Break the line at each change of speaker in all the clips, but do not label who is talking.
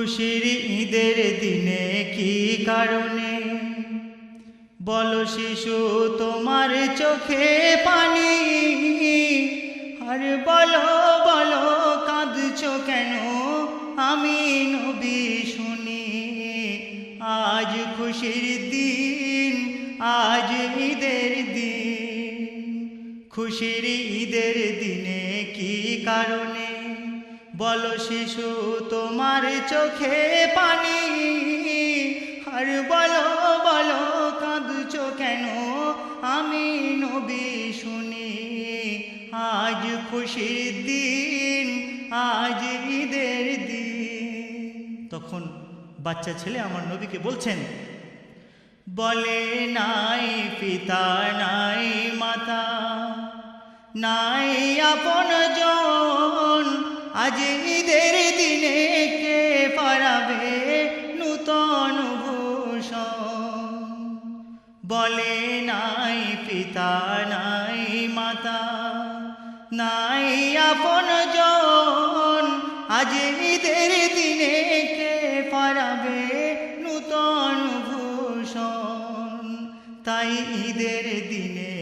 খুশির ঈদের দিনে কি কারণে? বলো শিশু, তোমার চোখে পানি। আর বলো বলো, কাঁদছো কেন? আমি নবী শুনি। আজ খুশির দিন, আজ ঈদের দিন। খুশির ঈদের দিনে কি কারণে? বলো শিশু, তোমার চোখে পানি। আর বলো বলো, কাঁদছো কেন? আমি নবী শুনি। আজ খুশির দিন, আজ ঈদের দিন। তখন বাচ্চা ছেলে আমার নবীকে বলছেন, বলে নাই পিতা, নাই মাতা, নাই আপন জন আজ ঈদের দিনে কে পারাবে নূতন ভূষণ? বলে নাই পিতা, নাই মাতা, নাই আপন জন। আজ ঈদের দিনে কে পারাবে নূতন ভূষণ? তাই ঈদের দিনে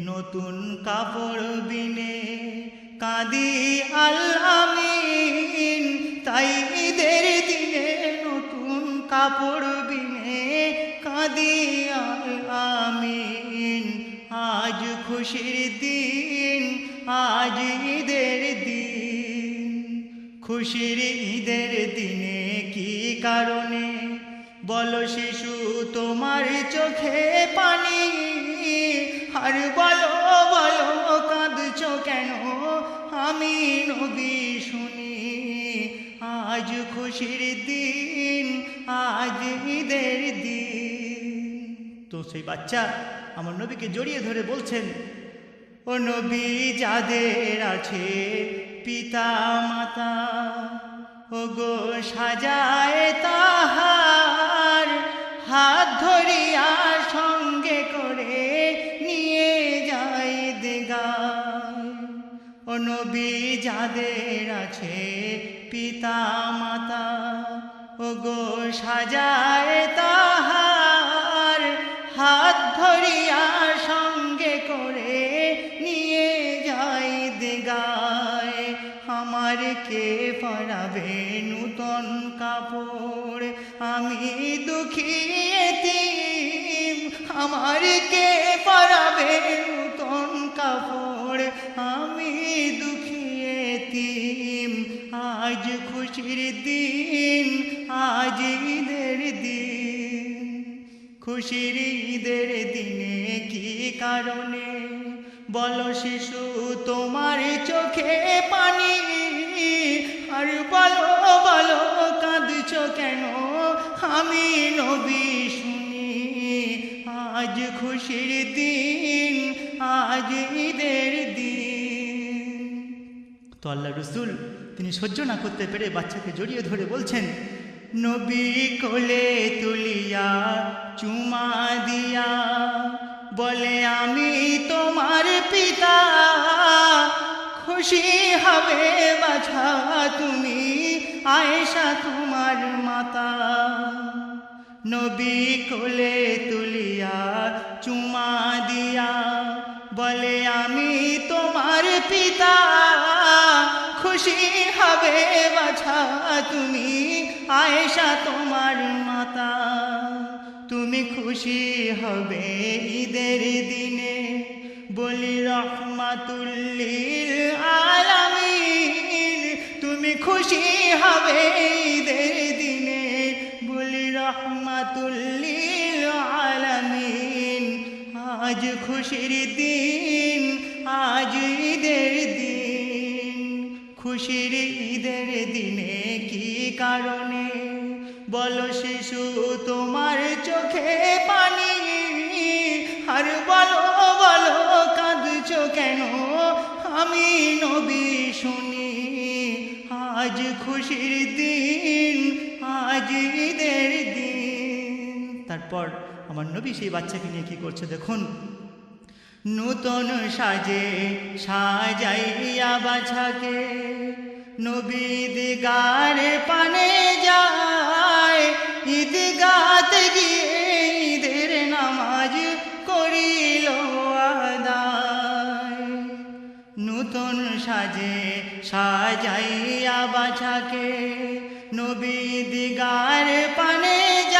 নতুন কাপড় বিনে কাঁদি আল আমিন, তাই ঈদের দিনে নতুন কাপড় বিনে কাঁদি আল আমিন। আজ খুশির দিন, আজ ঈদের দিন। খুশির ঈদের দিনে কি কারণে? বলো শিশু, তোমার চোখে পানি আর খুশির দিন, আজ ঈদের দিন। তো সেই বাচ্চা আমার নবীকে জড়িয়ে ধরে বলছেন, ও নবী, যাদের আছে পিতা মাতা ও গো সাজায় তাহার, হাত ধরিয়া সঙ্গে করে নবী যাদের আছে পিতা মাতা ও গো সাজায় তাহার হাত ধরিয়া সঙ্গে করে নিয়ে যাই দেগায়। আমার কে পরাবে নূতন কাপড়? আমি দুঃখী আমার কে পরাবে নূতন কাপড়? খুশির দিন, আজ ঈদের দিন। খুশির ঈদের দিনে কি কারণে? বলো শিশু, তোমার চোখে পানি। আর বলো বলো, কাঁদছো কেন? আমি নবী শুনি, আজ খুশির দিন, আজ ঈদের দিন। তো আল্লাহ রসুল তিনি সহ্য না করতে পেরে বাচ্চাকে জড়িয়ে ধরে বলছেন, নবী কোলে তুলিয়া, চুমা দিয়া, বলে আমি তোমার পিতা, খুশি হবে বাছা তুমি, আয়েশা তোমার মাতা। নবী কোলে তুলিয়া, চুমা দিয়া, বলে আমি তোমার পিতা খুশি হবে বাছা তুমি আয়েশা তোমার মাতা। তুমি খুশি হবে ঈদের দিনে। বলি রহমাতুল্লিল আলামিন। তুমি খুশি হবে ঈদের দিনে। বলি রহমাতুল্লিল আলামিন। আজ খুশির দিন, আজ ঈদের দিন। খুশির ঈদের দিনে কি কারণে? বলো শিশু, তোমার চোখে পানি। আর বলো বলো, কাঁদছো কেন? আমি নবী শুনি। আজ খুশির দিন, আজ ঈদের দিন। তারপর আমার নবী সেই বাচ্চাকে নিয়ে কি করছে দেখুন। নূতন সাজে সাজাইয়া বাছাকে। নবীদিগারে পানে যায়, ঈদগাতে গিয়ে ঈদের নামাজ করিল নতুন সাজে সাজাইয়া বাছাকে নবীদিগারে পানে যায়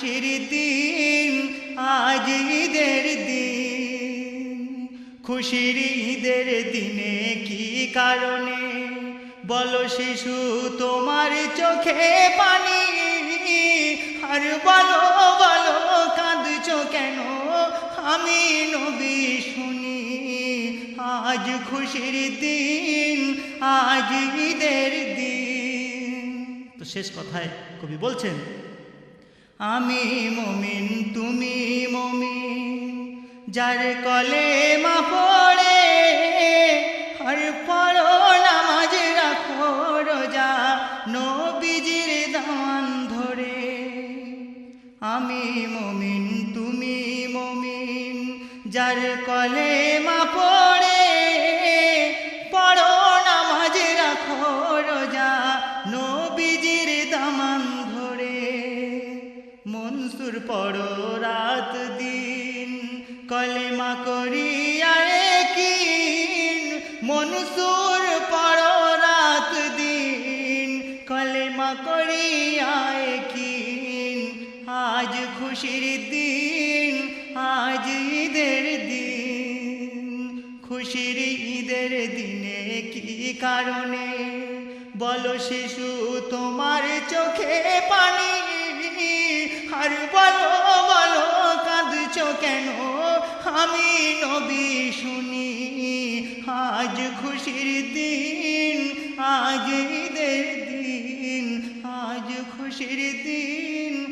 খুশির দিন, আজ ঈদের দিন। খুশির ঈদের দিনে কি কারণে? বলো শিশু, তোমার চোখে পানি। আর বলো বলো, কাঁদছো কেন? আমি নবী শুনি। আজ খুশির দিন, আজ ঈদের দিন। তো শেষ কথায় কবি বলছেন আমি মমিন, তুমি মমিন। যার কলে মা পড়ে, আর পড়ো নামাজ রাখো রোজা, নবীজির দান ধরে। আমি মমিন, তুমি মমিন, যার কলে মা পড়ো মনসুর পড়ো রাত দিন। কলেমা করিয়া কিন মনসুর পড়ো রাত দিন। কলেমা করিয়া কিন আজ খুশির দিন, আজ ঈদের দিন। খুশির ঈদের দিনে কি কারণে? বলো শিশু, তোমার চোখে পানি। আর বলো বলো, কাঁদছ কেন? আমি নবী শুনি, আজ খুশির দিন, আজ ঈদের দিন, আজ খুশির দিন।